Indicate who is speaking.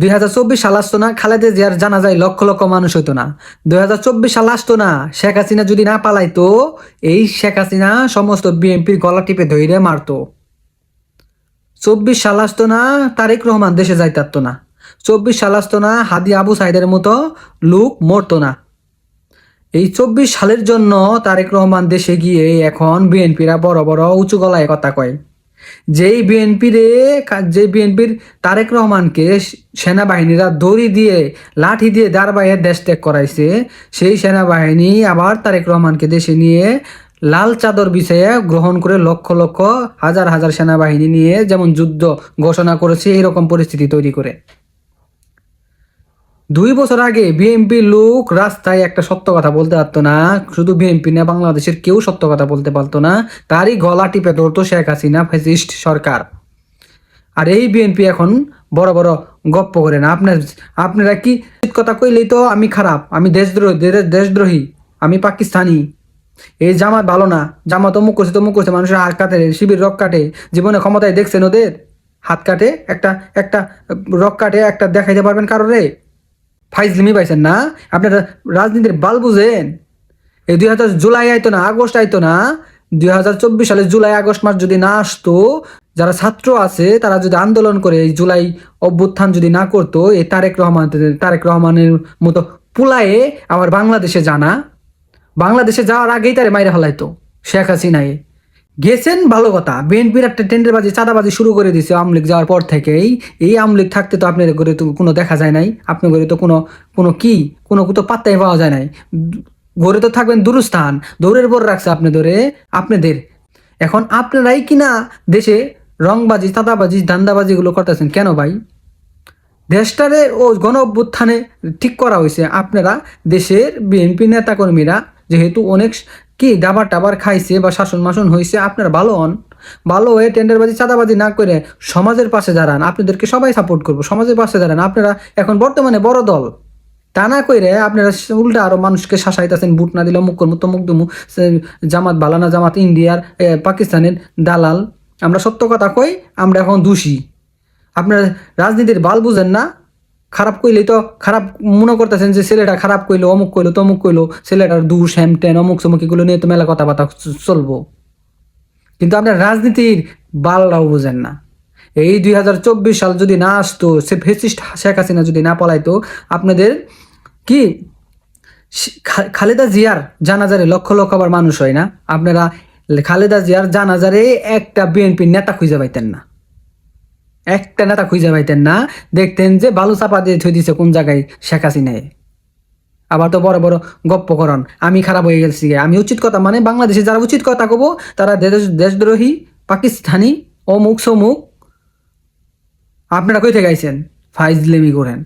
Speaker 1: দুই হাজার চব্বিশ সাল আসতো না, খালেদা জিয়ার জানা যায় লক্ষ লক্ষ মানুষ হইতো না। দুই হাজার চব্বিশ সাল আসতো না, শেখ হাসিনা যদি না পালাইতো, এই শেখ হাসিনা সমস্ত বিএনপির গলা টিপে ধইরে মারতো। চব্বিশ সাল আসতো না, তারেক রহমান দেশে যাইতারতো না। চব্বিশ সাল আসতো না, হাদি আবু সাইদের মতো লোক মরতো না। এই চব্বিশ সালের জন্য তারেক রহমান দেশে গিয়ে এখন বিএনপিরা বড় বড় উঁচু গলায় কথা কয়। যেই বিএনপির যে বিএনপির তারেক রহমানকে সেনাবাহিনীরা দড়ি দিয়ে, লাঠি দিয়ে দাঁড় বাইরে দেশ ত্যাগ করাইছে, সেই সেনাবাহিনী আবার তারেক রহমানকে দেশে নিয়ে লাল চাদর বিষয়ে গ্রহণ করে লক্ষ লক্ষ হাজার হাজার সেনাবাহিনী নিয়ে যেমন যুদ্ধ ঘোষণা করেছে, এরকম পরিস্থিতি তৈরি করে। দুই বছর আগে বিএনপি লোক রাস্তায় একটা সত্য কথা বলতে পারতো না। শুধু বিএনপি না, বাংলাদেশের কেউ সত্য কথা বলতে পারতো না। তারই গলা টিপে ধরতো শেখ হাসিনা, ফ্যাসিস্ট সরকার। আর এই বিএনপি এখন বড় বড় গপ্প করে না। আপনার, আপনারা কি কথা কইলেই তো আমি খারাপ। আমি দেশদ্রোহী দেশদ্রোহী। আমি পাকিস্তানি। এই জামাত ভালো না। জামাত অমুক করছে, তমুক করছে, মানুষের হাত কাটে, শিবির রক কাটে, জীবনে ক্ষমতায় দেখছেন ওদের? হাত কাটে একটা একটা রক কাটে, একটা দেখাইতে পারবেন কারোরে ফাইজলিমি পাইছেন না? আপনারা রাজনীতির বাল বুঝেন। এই দুই হাজার জুলাই আইতো না, আগস্ট আইতো না, দুই হাজার চব্বিশ সালে জুলাই, আগস্ট মাস যদি না আসতো, যারা ছাত্র আছে, তারা যদি আন্দোলন করে এই জুলাই অভ্যুত্থান যদি না করতো, এই তারেক রহমান তারেক রহমানের মতো পুলায়ে আবার বাংলাদেশে জানা বাংলাদেশে যাওয়ার আগেই তারে মাইরে ফেলাইতো শেখ হাসিনায় গেছেন, ভালো কথা। বিএনপির একটা টেন্ডারবাজি, চাঁদাবাজি শুরু করে দিয়েছে আওয়ামী লীগ যাওয়ার পর থেকেই। এই আওয়ামী লীগ থাকতে তো আপনার ঘরে তো কোনো দেখা যায় নাই। আপনার ঘরে তো কোনো কোনো কি? কোনো তো পাত্তাই পাওয়া যায় নাই। ঘরে তো থাকবেন দূরস্থান। দৌড়ের পর রাখছে আপনি ধরে আপনাদের। এখন আপনারাই কিনা দেশে রংবাজি, চাঁদাবাজি, ধান্দাবাজিগুলো করতেছেন কেন ভাই? দেশটারে ও গণ অভ্যুত্থানে ঠিক করা হয়েছে। আপনারা দেশের বিএনপি নেতাকর্মীরা যেহেতু অনেক কি দাবার টাবার খাইছে বা শাসন মাসন হয়েছে আপনারা ভালো হন। ভালো হয়ে টেন্ডারবাজি, চাঁদাবাজি না করে সমাজের পাশে দাঁড়ান। আপনাদেরকে সবাই সাপোর্ট করব। সমাজের পাশে দাঁড়ান। আপনারা এখন বর্তমানে বড় দল। তা না কইরে আপনারা উল্টা আরও মানুষকে শাসাইতেছেন, বুট না দিলে মুখ করব তমুক দুমু জামাত বালানা জামাত ইন্ডিয়ার পাকিস্তানের দালাল। আমরা সত্য কথা কই, আমরা এখন দোষী। আপনারা রাজনীতির বাল বুঝেন না। খারাপ কইলেই তো খারাপ মনে করতেছেন যে ছেলেটা খারাপ কইলো, অমুক কইলো, তমুক কইলো, ছেলেটার দুষ হ্যাম টেন অমুক চমুক, এগুলো নিয়ে তো মেলা কথাবার্তা চলবো। কিন্তু আপনার রাজনীতির বালরাও বুঝেন না। এই দুই হাজার চব্বিশ সাল যদি না আসতো, সে ফেসিস্ট শেখ হাসিনা যদি না পলাইতো, আপনাদের কি খালেদা জিয়ার জানাজারে লক্ষ লক্ষ আবার মানুষ হয় না? আপনারা খালেদা জিয়ার জানাজারে একটা বিএনপি নেতা খুঁজে পাইতেন না। একটা নেতা খুঁজে পাইতেন না। দেখতেন যে বালু চাপা দিয়ে থই দিছে কোন জায়গায় শেখ হাসিনায়। আবার তো বড় বড় গপ্প করন আমি খারাপ হয়ে গেছি আমি উচিত কথা মানে বাংলাদেশে যারা উচিত কথা কব, তারা দেশ দেশদ্রোহী, পাকিস্তানি অমুক সমুক আপনারা কই থেকে গাইছেন ফাইজলেমি করেন।